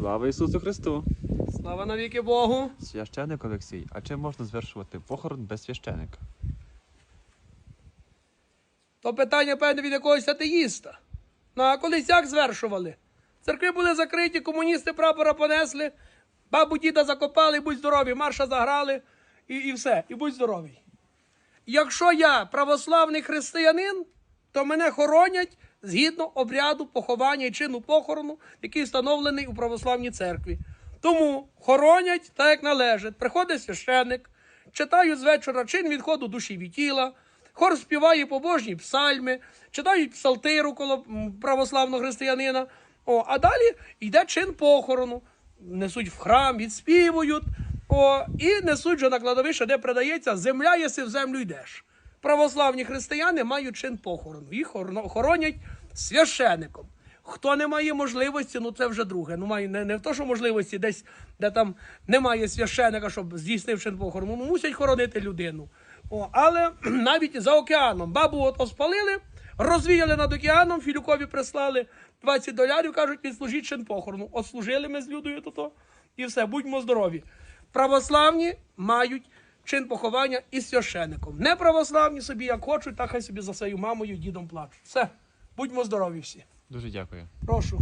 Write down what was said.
Слава Ісусу Христу! Слава навіки Богу. Священик Олексій, а чим можна звершувати похорон без священика? То питання, певне, від якогось атеїста. Ну, а колись як звершували? Церкви були закриті, комуністи прапора понесли, бабу діда закопали, будь здорові, марша заграли і, і все, і будь здоровий. Якщо я православний християнин, то мене хоронять згідно обряду поховання і чину похорону, який встановлений у православній церкві. Тому хоронять так, як належить. Приходить священник, читають з вечора чин відходу душі від тіла, хор співає побожні псальми, читають псалтиру коло православного християнина. О, а далі йде чин похорону. Несуть в храм, відспівують. О, і несуть же на кладовище, де продається земля, єси в землю йдеш. Православні християни мають чин похорону. Їх хоронять священиком. Хто не має можливості, ну це вже друге. Ну має не, не в то, що можливості десь, де там немає священика, щоб здійснив чин похорону. Ну, мусять хоронити людину. О, але навіть за океаном бабу от спалили, розвіяли над океаном, Філюкові прислали 20 долярів, кажуть, відслужіть чин похорону. От служили ми з людою то, то і все, будьмо здорові. Православні мають чин поховання із Не православні собі як хочуть, так хай собі за своєю мамою, дідом плачуть. Все, будьмо здорові всі. Дуже дякую. Прошу.